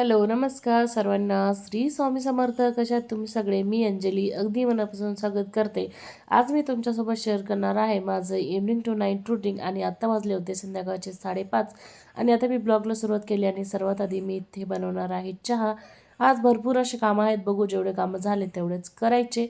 Hello नमस्कार सर्वांना. श्री स्वामी समर्थ कशात तुम्ही सगळे? मी अंजली. अगदी मनापासून स्वागत करते. आज मी तुमच्यासोबत शेअर करणार आहे माझं इव्हनिंग टू नाईट रुटीन आणि आत्ता वाजले होते संध्याकाळचे साडेपाच आणि आता मी ब्लॉगला सुरुवात केली आणि सर्वात आधी मी इथे बनवणार आहे चहा. आज भरपूर असे कामं आहेत. बघू जेवढे कामं झाले तेवढेच करायचे.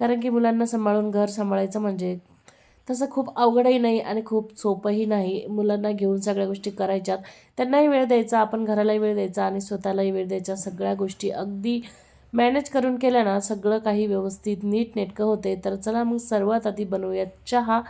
कारण की मुलांना सांभाळून घर सांभाळायचं म्हणजे तसं खूप अवघडही नाही आणि खूप सोपंही नाही. मुलांना घेऊन सगळ्या गोष्टी करायच्यात. त्यांनाही वेळ द्यायचा आपण घरालाही वेळ द्यायचा आणि स्वतःलाही वेळ द्यायचा. सगळ्या गोष्टी अगदी मॅनेज करून केल्या ना सगळं काही व्यवस्थित नीट नेटकं होते. तर चला मग सर्वात आधी बनवूयात चहा.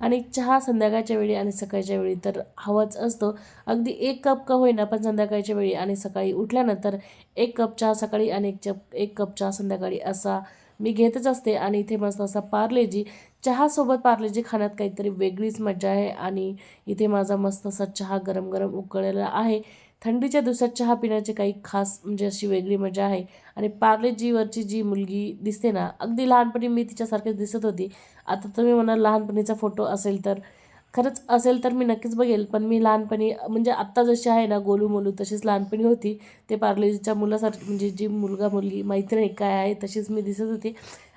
आणि चहा संध्याकाळच्या वेळी आणि सकाळच्या वेळी तर हवाच असतो. अगदी एक कप का होईना पण संध्याकाळच्या वेळी आणि सकाळी उठल्यानंतर एक कप चहा सकाळी आणि एक चप एक कप चहा संध्याकाळी असा मी घेतच असते. आणि इथे मस्त असा पार्लेजी चहासोबत पार्लेजी खाण्यात काहीतरी वेगळीच मजा आहे आणि इथे माझा मस्त असा चहा गरम गरम उकळलेला आहे. थंडीच्या दिवसात चहा पिण्याची काही खास म्हणजे अशी वेगळी मजा आहे. आणि पार्लेजीवरची जी मुलगी दिसते ना अगदी लहानपणी मी तिच्यासारखीच दिसत होती. आता तुम्ही म्हणाल लहानपणीचा फोटो असेल तर खरंच असेल तर मी नक्कीच बघेल. पण मी लहानपणी म्हणजे आत्ता जशी आहे ना गोलू मोलू तशीच लहानपणी होती. ते पार्लेजीच्या मुलासारखी म्हणजे जी मुलगा मुलगी माहिती नाही काय आहे तशीच मी दिसत होती.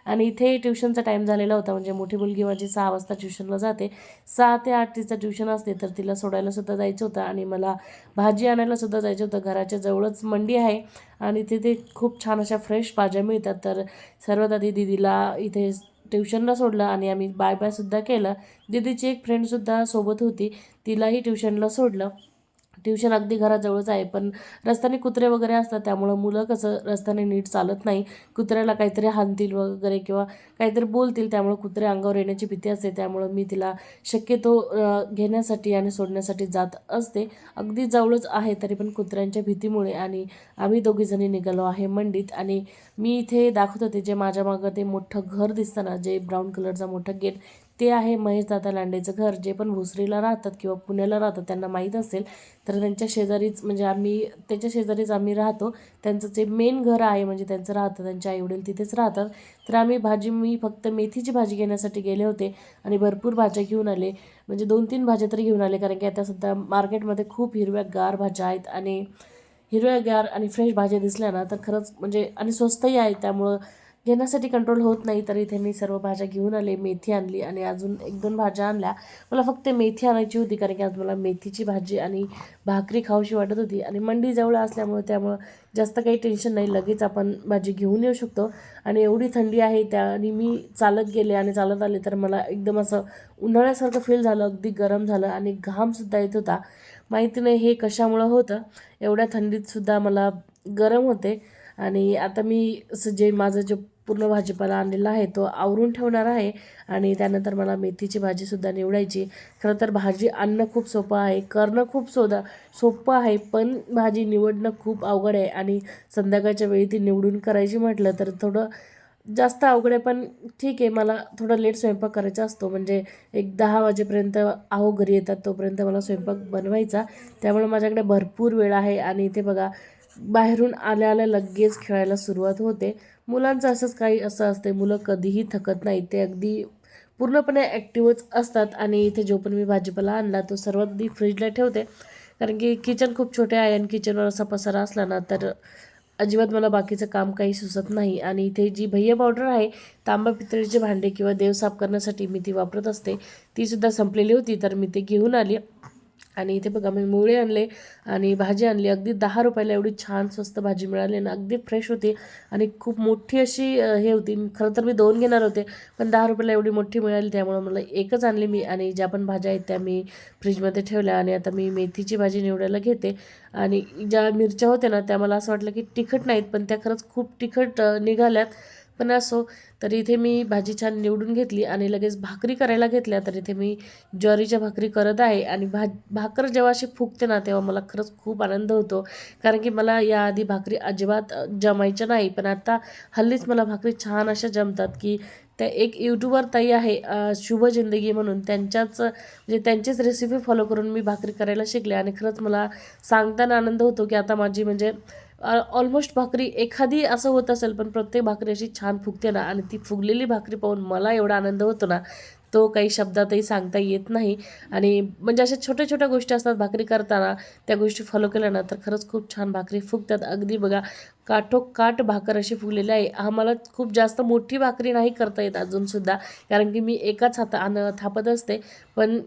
आणि इथे ट्युशनचा टाईम झालेला होता. म्हणजे मोठी मुलगी माझी सहा वाजता ट्युशनला जाते. सहा ते आठ तिचं ट्युशन असते तर तिला सोडायला सुद्धा जायचं होतं आणि मला भाजी आणायला सुद्धा जायचं होतं. घराच्या जवळच मंडी आहे आणि तिथे खूप छान अशा फ्रेश भाज्या मिळतात. तर सर्वात आधी दिदीला इथे ट्युशनला सोडलं आणि आम्ही बाय बायसुद्धा केलं. दिदीची एक फ्रेंडसुद्धा सोबत होती. तिलाही ट्युशनला सोडलं. ट्युशन अगदी घराजवळच आहे पण रस्त्याने कुत्रे वगैरे असतात त्यामुळं मुलं कसं रस्त्याने नीट चालत नाही. कुत्र्याला काहीतरी हानतील वगैरे किंवा काहीतरी बोलतील त्यामुळं कुत्रे अंगावर येण्याची भीती असते. त्यामुळं मी तिला शक्यतो घेण्यासाठी आणि सोडण्यासाठी जात असते. अगदी जवळच आहे तरी पण कुत्र्यांच्या भीतीमुळे आणि आम्ही दोघीजणी निघालो आहे मंडीत आणि मी इथे दाखवत होते जे माझ्या मागं ते मोठं घर दिसतं ना जे ब्राऊन कलरचा मोठं गेट ते आहे महेशदादा लांडेचं घर. जे पण भुसरीला राहतात किंवा पुण्याला राहतात त्यांना माहीत असेल. तर त्यांच्या शेजारीच म्हणजे आम्ही त्याच्या शेजारीच आम्ही राहतो. त्यांचं जे मेन घर आहे म्हणजे त्यांचं राहतं. त्यांचे आईवडील तिथेच राहतात. तर आम्ही भाजी मी फक्त मेथीची भाजी घेण्यासाठी गेले होते आणि भरपूर भाज्या घेऊन आले. म्हणजे दोन तीन भाज्या तरी घेऊन आले कारण की आता सध्या मार्केटमध्ये खूप हिरव्या गार भाज्या आहेत आणि हिरव्यागार आणि फ्रेश भाज्या दिसल्या ना तर खरंच म्हणजे आणि स्वस्तही आहे. त्यामुळं घेण्यासाठी कंट्रोल होत नाही तर इथे मी सर्व भाज्या घेऊन आले मेथी आणली आणि अजून एक दोन भाज्या आणल्या. मला फक्त मेथी आणायची होती कारण की आज मला मेथीची भाजी आणि भाकरी खाऊशी वाटत होती आणि मंडी जवळ असल्यामुळे त्यामुळं जास्त काही टेन्शन नाही लगेच आपण भाजी घेऊन येऊ शकतो. आणि एवढी थंडी आहे त्या आणि मी चालत गेले आणि चालत आले तर मला एकदम असं उन्हाळ्यासारखं फील झालं अगदी गरम झालं आणि घामसुद्धा येत होता. माहिती नाही हे कशामुळं होतं. एवढ्या थंडीतसुद्धा मला गरम होते. आणि आता मी असं जे माझं जे पूर्ण भाजीपाला आणलेला आहे तो आवरून ठेवणार आहे. आणि त्यानंतर मला मेथीची भाजीसुद्धा निवडायची. खरं तर भाजी आणणं खूप सोपं आहे करणं खूप सोदा सोपं आहे पण भाजी निवडणं खूप अवघड आहे. आणि संध्याकाळच्या वेळी ती निवडून करायची म्हटलं तर थोडं जास्त अवघड आहे पण ठीक आहे. मला थोडं लेट स्वयंपाक करायचा असतो. म्हणजे एक दहा वाजेपर्यंत आहो घरी येतात तोपर्यंत मला स्वयंपाक बनवायचा. त्यामुळे माझ्याकडे भरपूर वेळ आहे. आणि इथे बघा बाहेरून आल्या आल्या लगेच खेळायला सुरुवात होते. मुलांचं असंच काही असं असते मुलं कधीही थकत नाही ते अगदी पूर्णपणे ॲक्टिव्हच असतात आणि इथे जो पण मी भाजीपाला आणला तो सर्वात आधी फ्रीजला ठेवते. कारण की किचन खूप छोटे आहे आणि किचनवर असा पसारा असला ना तर अजिबात मला बाकीचं काम काही सुचत नाही. आणि इथे जी भैया पावडर आहे तांबा पितळीचे भांडे किंवा देव साफ करण्यासाठी मी ती वापरत असते. तीसुद्धा संपलेली होती तर मी ते घेऊन आली. आणि इथे बघा मी मुळे आणले आणि भाजी आणली. अगदी दहा रुपयाला एवढी छान स्वस्त भाजी मिळाली आणि अगदी फ्रेश होती. आणि खूप मोठी अशी हे होती. खरं तर मी दोन घेणार होते पण दहा रुपयाला एवढी मोठी मिळाली त्यामुळं मला एकच आणली मी. आणि ज्या पण भाज्या आहेत त्या मी फ्रीजमध्ये ठेवल्या आणि आता मी मेथीची भाजी निवडायला घेते. आणि ज्या मिरच्या होत्या ना त्या मला असं वाटलं की तिखट नाहीत पण त्या खरंच खूप तिखट निघाल्यात. पण असो तर इथे मी भाजी छान निवडून घेतली आणि लगेच भाकरी करायला घेतल्या तर इथे मी ज्वारीच्या भाकरी करत आहे. आणि भा भाकर जेव्हा अशी फुगते ना तेव्हा मला खरंच खूप आनंद होतो. कारण की मला याआधी भाकरी अजिबात जमायच्या नाही. पण आता हल्लीच मला भाकरी छान अशा जमतात की त्या एक यूट्यूबर ताई आहे शुभ जिंदगी म्हणून. त्यांच्याच म्हणजे त्यांचीच रेसिपी फॉलो करून मी भाकरी करायला शिकले. आणि खरंच मला सांगताना आनंद होतो की आता माझी म्हणजे ऑलमोस्ट भाकरी एखादी असं होत असेल पण प्रत्येक भाकरी अशी छान फुगते ना आणि ती फुगलेली भाकरी पाहून मला एवढा आनंद होतो ना तो काही शब्दातही सांगता येत नाही. आणि म्हणजे अशा छोट्या छोट्या गोष्टी असतात भाकरी करताना त्या गोष्टी फॉलो केल्या ना तर खरंच खूप छान भाकरी फुगतात. अगदी बघा काठोकाठ भाकर अशी फुगलेली आहे. आम्हाला खूप जास्त मोठी भाकरी नाही करता येत अजूनसुद्धा कारण की मी एकाच हातानं थापत असते. पण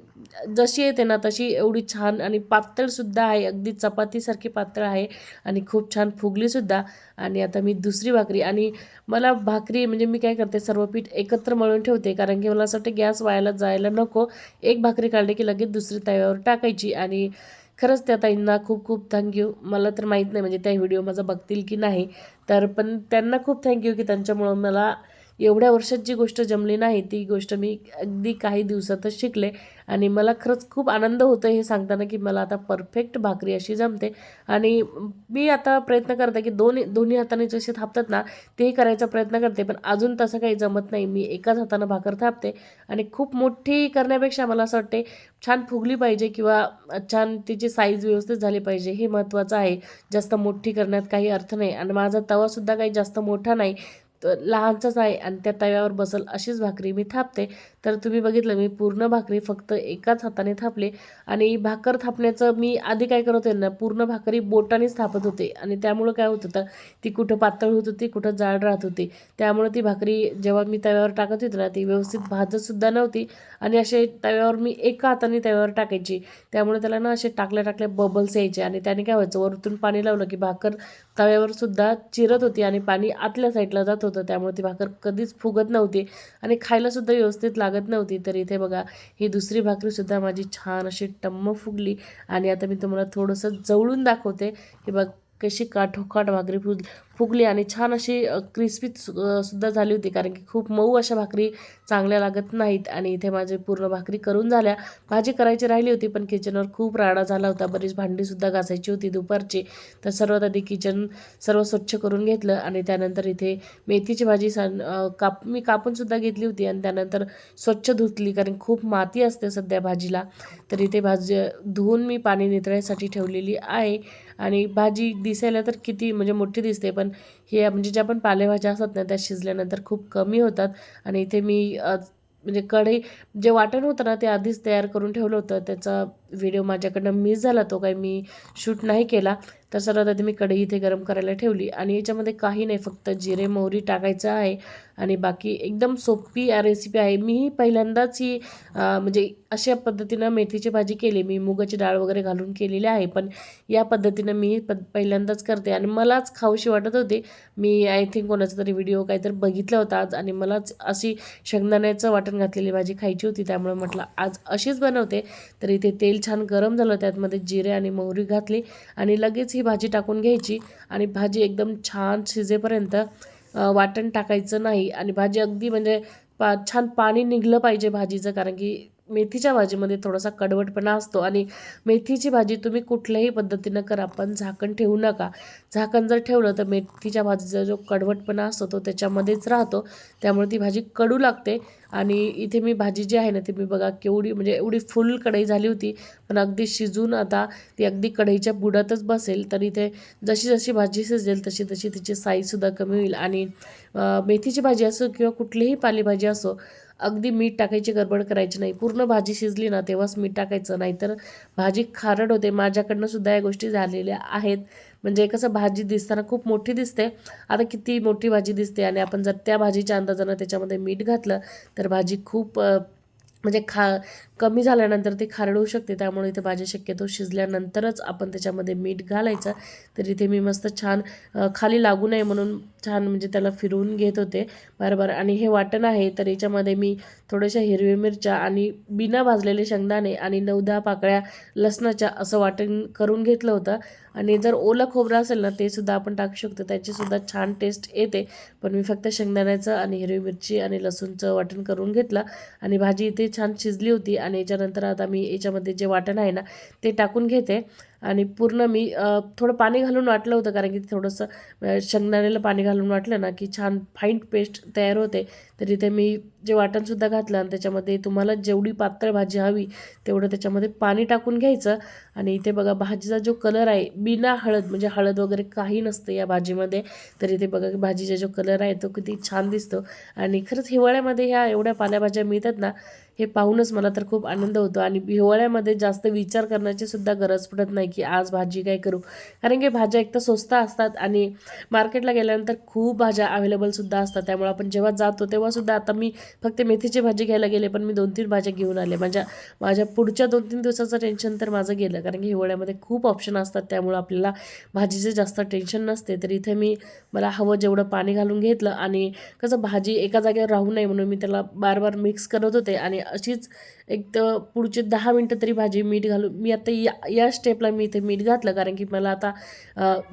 जशी येते ना तशी एवढी छान आणि पातळसुद्धा आहे. अगदी चपातीसारखी पातळ आहे आणि खूप छान फुगलीसुद्धा आणि आता मी दुसरी भाकरी आणि मला भाकरी म्हणजे मी काय करते सर्व पीठ एकत्र मळून ठेवते. कारण की मला असं वाटतं गॅस व्हायला जायला नको. एक भाकरी काढली की लगेच दुसरी तव्यावर टाकायची आणि खरंच त्या ताईंना खूप खूप थँक्यू मला तर माहीत नाही म्हणजे त्या व्हिडिओ माझा बघतील की नाही. तर पण त्यांना खूप थँक्यू की त्यांच्यामुळं मला एवढ्या वर्षात जी गोष्ट जमली नाही ती गोष्ट मी अगदी काही दिवसातच शिकले. आणि मला खरंच खूप आनंद होतो हे सांगताना की मला आता परफेक्ट भाकरी अशी जमते. आणि मी आता प्रयत्न करते की दोन्ही दोन्ही हाताने जसे थापतात ना तेही करायचा प्रयत्न करते. पण अजून तसं काही जमत नाही. मी एकाच हातानं भाकर थापते. आणि खूप मोठी करण्यापेक्षा मला असं वाटते छान फुगली पाहिजे किंवा छान तिची साईज व्यवस्थित झाली पाहिजे हे महत्त्वाचं आहे. जास्त मोठी करण्यात काही अर्थ नाही. आणि माझा तवासुद्धा काही जास्त मोठा नाही. तर लहानचाच आहे आणि त्या तव्यावर बसल अशीच भाकरी मी थापते. तर तुम्ही बघितलं मी पूर्ण भाकरी फक्त एकाच हाताने थापले आणि भाकर थापण्याचं मी आधी काय करत होते ना पूर्ण भाकरी बोटानेच थापत होते आणि त्यामुळं काय होत होतं ती कुठं पातळ होत होती कुठं जाड राहत होती त्यामुळं ती भाकरी जेव्हा मी तव्यावर टाकत होते ना ती व्यवस्थित भाजतसुद्धा नव्हती आणि असे तव्यावर मी एका हाताने तव्यावर टाकायची. त्यामुळे त्याला ना असे टाकल्या टाकल्या बबल्स यायचे आणि त्याने काय व्हायचं वरतून पाणी लावलं की भाकर तव्यावर सुद्धा चिरत होती आणि पाणी आतल्या साईडला जात होतं त्यामुळे ती भाकर कधीच फुगत नव्हती आणि खायलासुद्धा व्यवस्थित लागत नव्हती. तर इथे बघा ही दुसरी भाकरीसुद्धा माझी छान अशी टम्म फुगली. आणि आता मी तुम्हाला थोडंसं जवळून दाखवते. की बघ कशी काठोकाठ भाकरी फुग फुगली आणि छान अशी क्रिस्पी सुद्धा झाली होती. कारण की खूप मऊ अशा भाकरी चांगल्या लागत नाहीत. आणि इथे माझे पूर्ण भाकरी करून झाल्या. भाजी करायची राहिली होती पण किचनवर खूप राडा झाला होता. बरीच भांडीसुद्धा घासायची होती दुपारची. तर सर्वात आधी किचन सर्व स्वच्छ करून घेतलं आणि त्यानंतर इथे मेथीची भाजी सण काप मी कापूनसुद्धा घेतली होती आणि त्यानंतर स्वच्छ धुतली. कारण खूप माती असते सध्या भाजीला. तर इथे भाजी धुवून मी पाणी नितळायसाठी ठेवलेली आहे. आणि भाजी दिसायला तर किती म्हणजे मोठी दिसते पण हे म्हणजे ज्या पण पालेभाज्या असतात ना त्या शिजल्यानंतर खूप कमी होतात. आणि इथे मी म्हणजे कढई जे वाटण होतं ना ते आधीच तयार करून ठेवलं होतं. त्याचा व्हिडिओ माझ्याकडनं मिस झाला तो काही मी शूट नाही केला. तर सर्वात आधी मी कढई इथे गरम करायला ठेवली आणि याच्यामध्ये काही नाही फक्त जिरे मोहरी टाकायचं आहे आणि बाकी एकदम सोपी रेसिपी आहे. मीही पहिल्यांदाच ही म्हणजे अशा पद्धतीनं मेथीची भाजी केली. मी मुगाची डाळ वगैरे घालून केलेली आहे पण या पद्धतीनं मी प पहिल्यांदाच करते आणि मलाच खाऊशी वाटत होते. मी आय थिंक कोणाचा तरी व्हिडिओ काहीतरी बघितला होता आज आणि मलाच अशी शेंगदाण्याचं वाटण घातलेली भाजी खायची होती. त्यामुळे म्हटलं आज अशीच बनवते. तर इथे तेल छान गरम झालं त्यातमध्ये जिरे आणि मोहरी घातली आणि लगेच ही भाजी टाकून घ्यायची आणि भाजी एकदम छान शिजेपर्यंत वाटण टाकायचं नाही. आणि भाजी अगदी म्हणजे पा छान पाणी निघलं पाहिजे भाजीचं कारण की मेथीच्या भाजीमध्ये थोडासा कडवटपणा असतो आणि मेथीची भाजी तुम्ही कुठल्याही पद्धतीनं करा पण झाकण ठेवू नका. झाकण जर ठेवलं तर मेथीच्या भाजीचा जो कडवटपणा असतो तो त्याच्यामध्येच राहतो. त्यामुळे ती भाजी कडू लागते आणि इथे मी भाजी जी आहे ना ती मी बघा केवढी म्हणजे एवढी फुल कढई झाली होती पण अगदी शिजून आता ती अगदी कढईच्या बुडातच बसेल. तर इथे जशी जशी भाजी शिजेल तशी तशी तिची साईजसुद्धा कमी होईल. आणि मेथीची भाजी असो किंवा कुठलीही पालेभाजी असो अगदी मीठ टाकायची गडबड करायची नाही. पूर्ण भाजी शिजली ना तेव्हाच मीठ टाकायचं नाहीतर भाजी खारट होते. माझ्याकडनं सुद्धा या गोष्टी झालेल्या आहेत. म्हणजे कसं भाजी दिसताना खूप मोठी दिसते. आता किती मोठी भाजी दिसते आणि आपण जर त्या भाजीच्या अंदाजानं त्याच्यामध्ये मीठ घातलं तर भाजी खूप म्हणजे खा कमी झाल्यानंतर ते खारड होऊ शकते. त्यामुळे इथे भाजी शक्यतो शिजल्यानंतरच आपण त्याच्यामध्ये मीठ घालायचं. तर इथे मी मस्त छान खाली लागू नये म्हणून छान म्हणजे त्याला फिरवून घेत होते. बरोबर. आणि हे वाटण आहे तर याच्यामध्ये मी थोड्याशा हिरव्या मिरच्या आणि बिना भाजलेले शेंगदाणे आणि नऊ दहा पाकळ्या लसणाच्या असं वाटण करून घेतलं होतं. आणि जर ओलं खोबरं असेल ना ते सुद्धा आपण टाकू शकतो. त्याचीसुद्धा छान टेस्ट येते. पण मी फक्त शेंगदाण्याचं आणि हिरवी मिरची आणि लसूणचं वाटण करून घेतलं. आणि भाजी इथे छान शिजली होती. आणि याच्यानंतर आता मी याच्यामध्ये जे वाटण आहे ना ते टाकून घेते. आणि पूर्ण मी थोडं पाणी घालून वाटलं होतं कारण की थोडंसं शेंगदाण्याला पाणी घालून वाटलं ना की छान फाईन पेस्ट तयार होते. तर इथे मी जे वाटणसुद्धा घातलं आणि त्याच्यामध्ये तुम्हाला जेवढी पातळ भाजी हवी तेवढं त्याच्यामध्ये पाणी टाकून घ्यायचं. आणि इथे बघा भाजीचा जो कलर आहे बिना हळद म्हणजे हळद वगैरे काही नसतं या भाजीमध्ये. तर इथे बघा की भाजीचा जो कलर आहे तो किती छान दिसतो. आणि खरंच हिवाळ्यामध्ये ह्या एवढ्या पालेभाज्या मिळतात ना हे पाहूनच मला तर खूप आनंद होतो. आणि हिवाळ्यामध्ये जास्त विचार करण्याची सुद्धा गरज पडत नाही की आज भाजी काय करू. कारण की भाज्या एक तर स्वस्त असतात आणि मार्केटला गेल्यानंतर खूप भाज्या अवेलेबलसुद्धा असतात. त्यामुळे आपण जेव्हा जातो तेव्हासुद्धा आता मी फक्त मेथीची भाजी घ्यायला गेले पण मी दोन तीन भाज्या घेऊन आले. माझ्या माझ्या पुढच्या दोन तीन दिवसाचं टेन्शन तर माझं गेलं. कारण की हिवाळ्यामध्ये खूप ऑप्शन असतात. त्यामुळं आपल्याला भाजीचं जास्त टेन्शन नसते. तर इथे मी मला हवं जेवढं पाणी घालून घेतलं आणि कसं भाजी एका जागेवर राहू नये म्हणून मी त्याला बार बार मिक्स करत होते आणि अशीच एक तर पुढचे दहा मिनटं तरी भाजी मीठ घालून मी आता या या स्टेपला मी इथे मीठ घातलं कारण की मला आता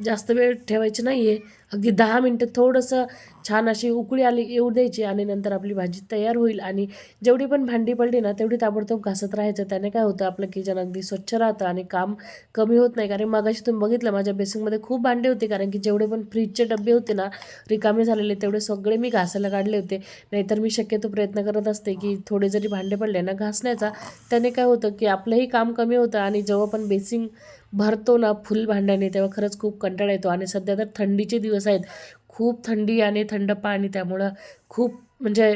जास्त वेळ ठेवायची नाही आहे अगदी दहा मिनटं थोडंसं छान अशी उकळी आली येऊ द्यायची आणि नंतर आपली भाजी तयार होईल. आणि जेवढी पण भांडी पडली ना तेवढी ताबडतोब घासत राहायचं. त्याने काय होतं आपलं किचन अगदी स्वच्छ राहतं आणि काम कमी होत नाही. कारण मगाशी तुम्ही बघितलं माझ्या बेसिंगमध्ये खूप भांडे होते. कारण की जेवढे पण फ्रीजचे डबे होते ना रिकामे झालेले तेवढे सगळे मी घासायला काढले होते. नाहीतर मी शक्यतो प्रयत्न करत असते की थोडे जरी भांडे पडले ना घासण्याचा त्याने काय होतं की आपलंही काम कमी होतं आणि जेव्हा पण बेसिंग भरतो ना फुल भांड्याने तेव्हा खरंच खूप कंटाळा येतो. आणि सध्या तर थंडीचे दिवस आहेत. खूप थंडी आणि थंड पाणी त्यामुळं खूप म्हणजे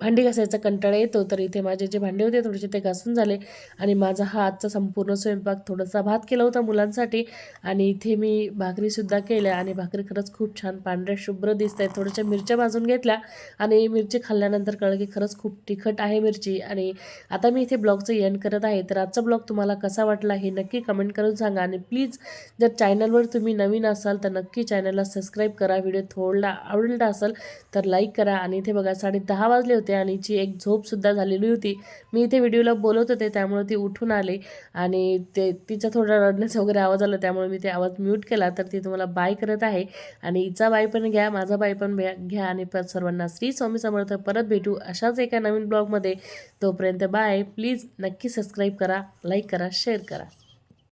भांडी घासायचा कंटाळा येतो तर इथे माझे जे भांडे होते थोडेसे ते घासून झाले. आणि माझा हा आजचा संपूर्ण स्वयंपाक थोडासा भात केला होता मुलांसाठी. आणि इथे मी भाकरीसुद्धा केल्या आणि भाकरी खरंच खूप छान पांढऱ्या शुभ्र दिसत आहेत. थोड्याशा मिरच्या भाजून घेतल्या. आणि मिरची खाल्ल्यानंतर कळलं की खरंच खूप तिखट आहे मिरची. आणि आता मी इथे ब्लॉगचं एंड करत आहे. तर आजचा ब्लॉग तुम्हाला कसा वाटला हे नक्की कमेंट करून सांगा. आणि प्लीज जर चॅनलवर तुम्ही नवीन असाल तर नक्की चॅनलला सबस्क्राईब करा. व्हिडिओ थोडा आवडला असेल तर लाईक करा. आणि इथे बघा साडे दहा वाजले होते. आणि जी एक झोपसुद्धा झालेली होती. मी इथे व्हिडिओला बोलत होते त्यामुळे ती उठून आली. आणि ते तिचा थोडा रडण्याचा वगैरे आवाज आला त्यामुळे मी ते आवाज म्यूट केला. तर ती तुम्हाला बाय करत आहे. आणि हिचा बाय पण घ्या माझा बाय पण घ्या आणि परत सर्वांना श्री स्वामी समर्थ. परत भेटू अशाच एका नवीन ब्लॉगमध्ये तोपर्यंत बाय प्लीज नक्की सबस्क्राईब करा लाईक करा शेअर करा.